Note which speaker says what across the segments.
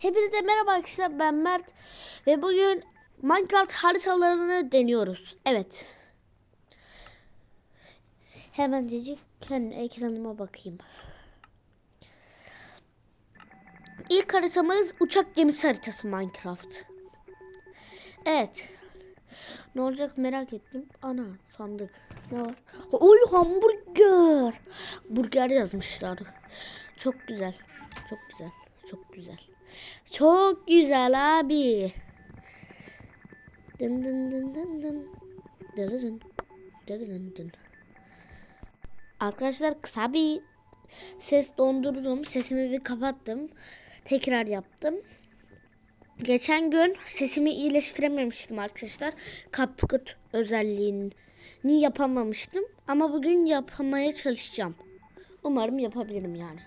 Speaker 1: Hepinize merhaba arkadaşlar ben Mert ve bugün Minecraft haritalarını deniyoruz. Evet. Hemencecik kendi ekranıma bakayım. İlk haritamız uçak gemisi haritası Minecraft. Evet. Ne olacak merak ettim. Ana sandık. Ne var? Oy hamburger. Burger yazmışlar. Çok güzel. Çok güzel. Çok güzel. Çok güzel abi. Dın dın dın dın dın. Dırırın. Dırırın dın. Arkadaşlar kısa bir ses dondurdum. Sesimi bir kapattım. Tekrar yaptım. Geçen gün sesimi iyileştirememiştim arkadaşlar. Kapkut özelliğini yapamamıştım. Ama bugün yapmaya çalışacağım. Umarım yapabilirim yani.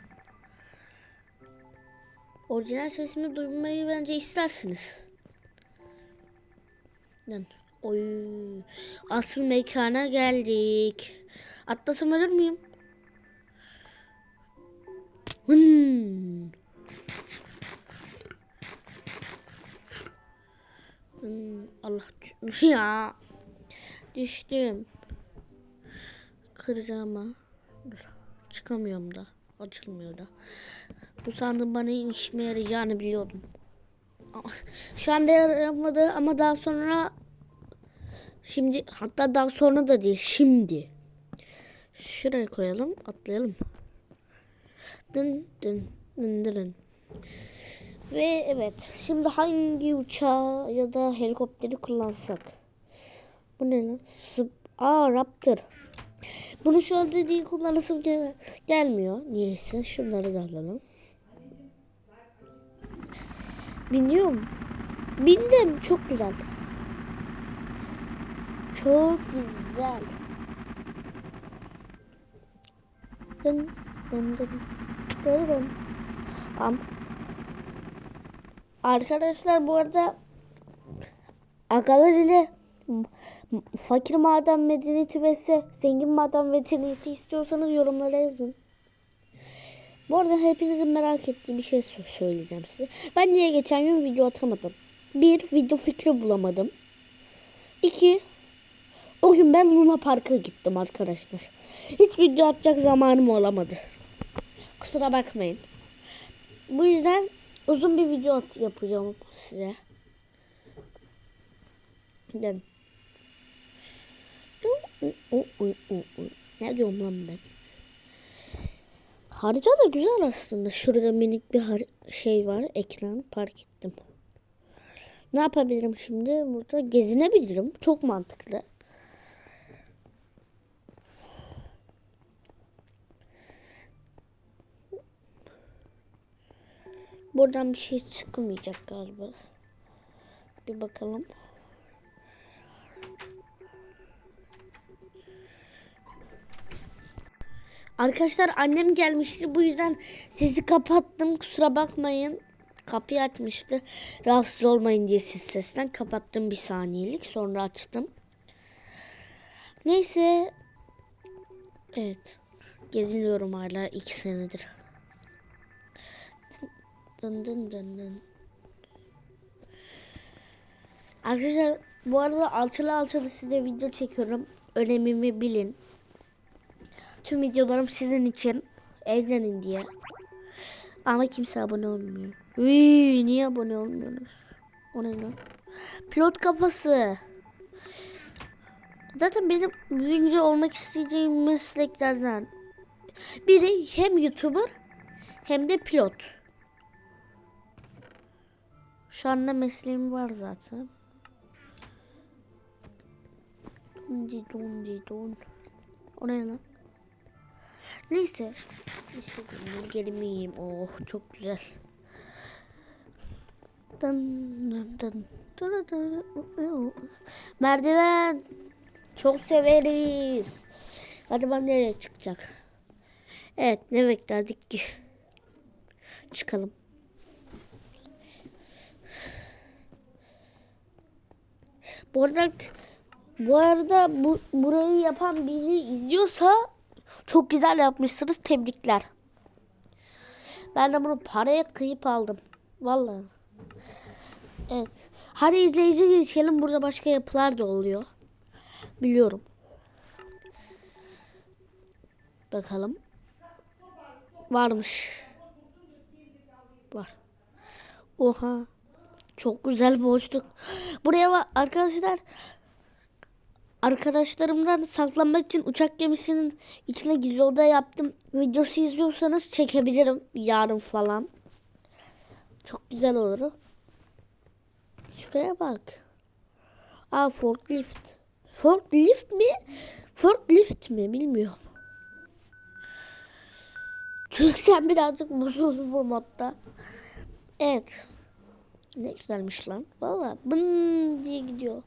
Speaker 1: Orijinal sesimi duymayı bence istersiniz. Lan, Oy. Asıl mekana geldik. Atlasam ölür müyüm? Hmm. Hmm, Allah ya. Düştüm. Kıracağım ha. Çıkamıyorum da. Açılmıyor da. Bu sandığın bana işime yarayacağını biliyordum. Şu anda yaramadı ama daha sonra şimdi hatta daha sonra da değil şimdi. Şuraya koyalım atlayalım. Dın dın dın dın. Ve evet şimdi hangi uçağı ya da helikopteri kullansak? Bu ne lan? Aa Raptor. Bunu şu anda değil kullanasım gel gelmiyor. Niyeyse şunları da alalım. Biniyorum. Bindim. Çok güzel. Çok güzel. Dın dın dın dın dın. Am. Arkadaşlar bu arada agalar ile fakir maden medeniyeti vs zengin maden medeniyeti istiyorsanız yorumlara yazın. Bu arada hepinizin merak ettiği bir şey söyleyeceğim size. Ben niye geçen gün video atamadım? Bir, video fikri bulamadım. İki, o gün ben Luna Park'a gittim arkadaşlar. Hiç video atacak zamanım olamadı. Kusura bakmayın. Bu yüzden uzun bir video at yapacağım size. Ne diyorum lan ben? Harita da güzel aslında. Şurada minik bir şey var. Ekran park ettim. Ne yapabilirim şimdi? Burada gezinebilirim. Çok mantıklı. Buradan bir şey çıkmayacak galiba. Bir bakalım. Arkadaşlar annem gelmişti. Bu yüzden sesi kapattım. Kusura bakmayın. Kapıyı açmıştı. Rahatsız olmayın diye siz sesten kapattım bir saniyelik. Sonra açtım. Neyse. Evet. Geziniyorum hala iki senedir. Dın dın dın dın. Arkadaşlar bu arada alçalı alçalı size video çekiyorum. Önemimi bilin. Tüm videolarım sizin için eğlenin diye. Ama kimse abone olmuyor. Uy, niye abone olmuyorsunuz? O ne lan? Pilot kafası. Zaten benim büyüyünce olmak isteyeceğim mesleklerden biri hem YouTuber hem de pilot. Şu anda mesleğim var zaten. Dondi dondi don. O ne lan? Neyse. Burgerimi yiyeyim. Oh çok güzel. Dın. dın dın. Merdiven. Çok severiz. Acaba nereye çıkacak? Evet ne beklerdik ki? Çıkalım. Bu arada bu arada bu burayı yapan biri izliyorsa çok güzel yapmışsınız. Tebrikler. Ben de bunu paraya kıyıp aldım. Vallahi. Evet. Hadi izleyici geçelim. Burada başka yapılar da oluyor. Biliyorum. Bakalım. Varmış. Var. Oha. Çok güzel boşluk. Buraya var arkadaşlar. Arkadaşlarımdan saklanmak için uçak gemisinin içine gizli oda yaptım. Videosu izliyorsanız çekebilirim yarın falan. Çok güzel olur. Şuraya bak. Aa forklift. Forklift mi? Forklift mi? Bilmiyorum. Türkçem birazcık mutsuz bu modda. Evet. Ne güzelmiş lan. Valla bın diye gidiyor.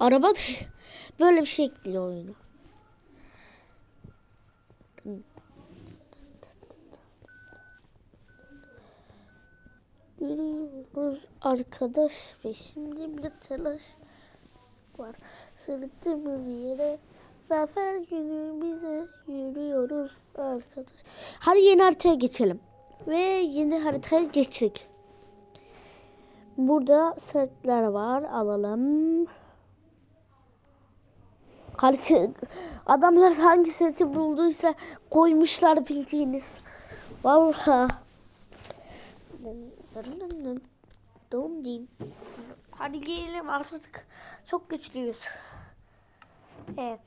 Speaker 1: Araba böyle bir şey ekliyor oyunu. Yürüyoruz arkadaş ve şimdi bir telaş var. Sırtımız yere zafer günü bize yürüyoruz arkadaş. Hadi yeni haritaya geçelim. Ve yeni haritaya geçtik. Burada setler var. Alalım. Harita, adamlar hangi seti bulduysa koymuşlar bildiğiniz. Vallahi. Doğum değil. Hadi gelelim artık. Çok güçlüyüz. Evet.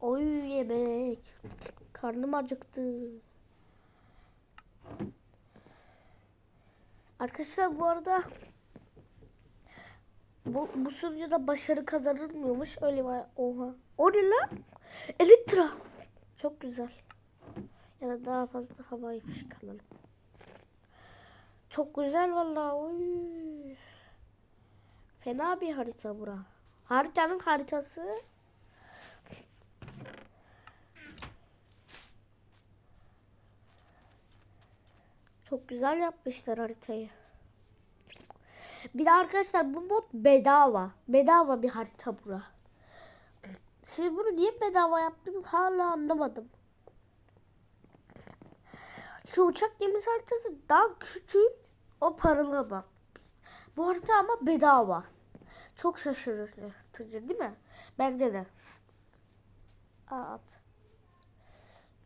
Speaker 1: Oy yemek. Karnım acıktı. Arkadaşlar bu arada bu, bu sunucuda başarı kazanılmıyormuş. Öyle var. Oha. O ne lan? Elitra. Çok güzel. Ya da daha fazla havai fişek alalım. Çok güzel vallahi. Oy. Fena bir harita bura. Haritanın haritası. Çok güzel yapmışlar haritayı. Bir de arkadaşlar bu mod bedava. Bedava bir harita bura. Siz bunu niye bedava yaptınız hala anlamadım. Şu uçak gemisi haritası daha küçük. O paralı bak. Bu harita ama bedava. Çok şaşırtıcı değil mi? Bence de. Aa, at.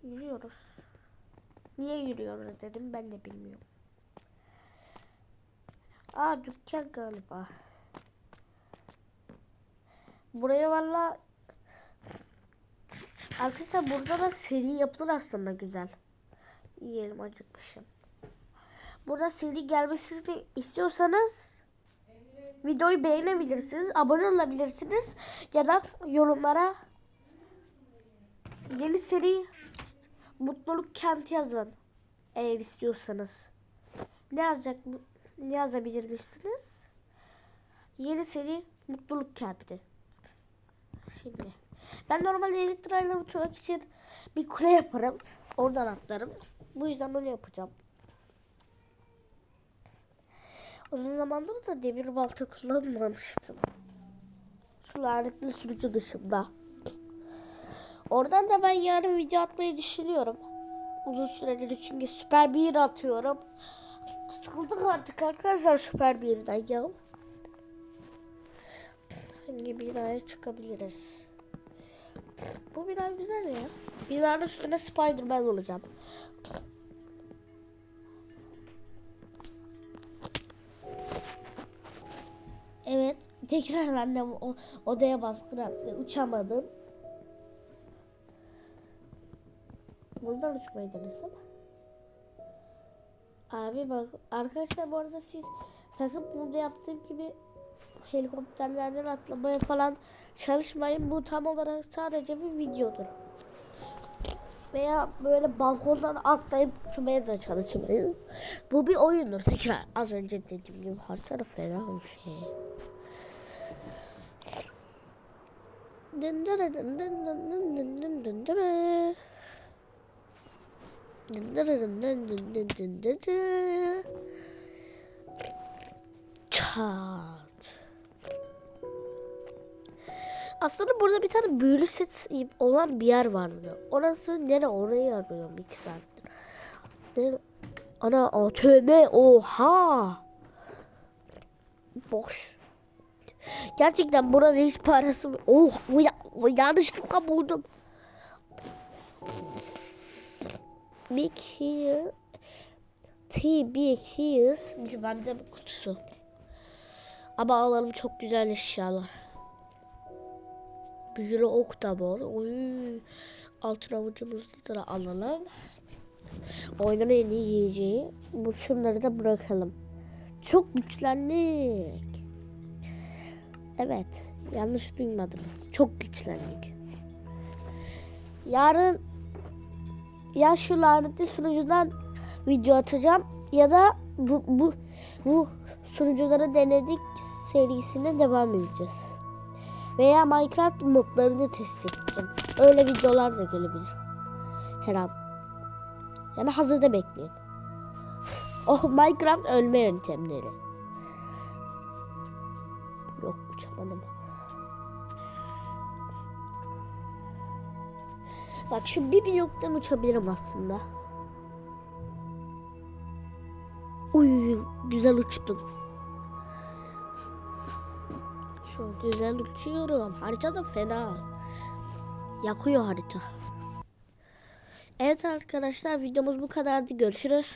Speaker 1: Yürüyoruz. Niye yürüyoruz dedim ben de bilmiyorum. Aa dükkan galiba. Buraya valla Arkadaşlar burada da seri yapılır aslında güzel. Yiyelim acıkmışım. Burada seri gelmesini istiyorsanız videoyu beğenebilirsiniz, abone olabilirsiniz ya da yorumlara yeni seri mutluluk kenti yazın eğer istiyorsanız. Ne yazacak ne yazabilirsiniz? Yeni seri mutluluk kenti. Şimdi ben normalde elektrayla uçmak için bir kule yaparım. Oradan atlarım. Bu yüzden öyle yapacağım. Uzun zamandır da demir balta kullanmamıştım. Şu lanetli sürücü dışında. Oradan da ben yarın video atmayı düşünüyorum. Uzun süredir çünkü süper bir atıyorum. Sıkıldık artık arkadaşlar süper birden ya. Hangi binaya çıkabiliriz? Bu bina güzel ya. Binanın üstüne Spiderman olacağım. Evet. Tekrar annem odaya baskın attı. Uçamadım. Buradan uçmayı denesem. Abi bak arkadaşlar bu arada siz sakın burada yaptığım gibi helikopterlerden atlamaya falan çalışmayın. Bu tam olarak sadece bir videodur. Veya böyle balkondan atlayıp uçmaya da çalışmayın. Bu bir oyundur. Tekrar az önce dediğim gibi harita fena bir şey. Dın dın dın dın dın dın dın dın dın. Çat. Aslında burada bir tane büyülü set olan bir yer vardı. Orası nere orayı arıyorum iki saattir. Ne? Ana ATM oha. Boş. Gerçekten burada hiç parası Oh yanlışlıkla buldum. Big here. T Big Hills. Bu kutusu. Ama alalım çok güzel eşyalar. Büyülü ok da var. Oy. Altın avucumuzu da alalım. Oyunun en iyi yiyeceği. Bu şunları da bırakalım. Çok güçlendik. Evet. Yanlış duymadınız. Çok güçlendik. Yarın ya şu lanetli sunucudan video atacağım ya da bu bu bu sunucuları denedik serisine devam edeceğiz. Veya Minecraft modlarını test edeceğim. Öyle videolar da gelebilir. Her an. Yani hazırda bekleyin. Oh Minecraft ölme yöntemleri. Yok uçamadım. Bak şu bir bloktan uçabilirim aslında. Uy güzel uçtum. Şu güzel uçuyorum. Harita da fena. Yakıyor harita. Evet arkadaşlar videomuz bu kadardı. Görüşürüz.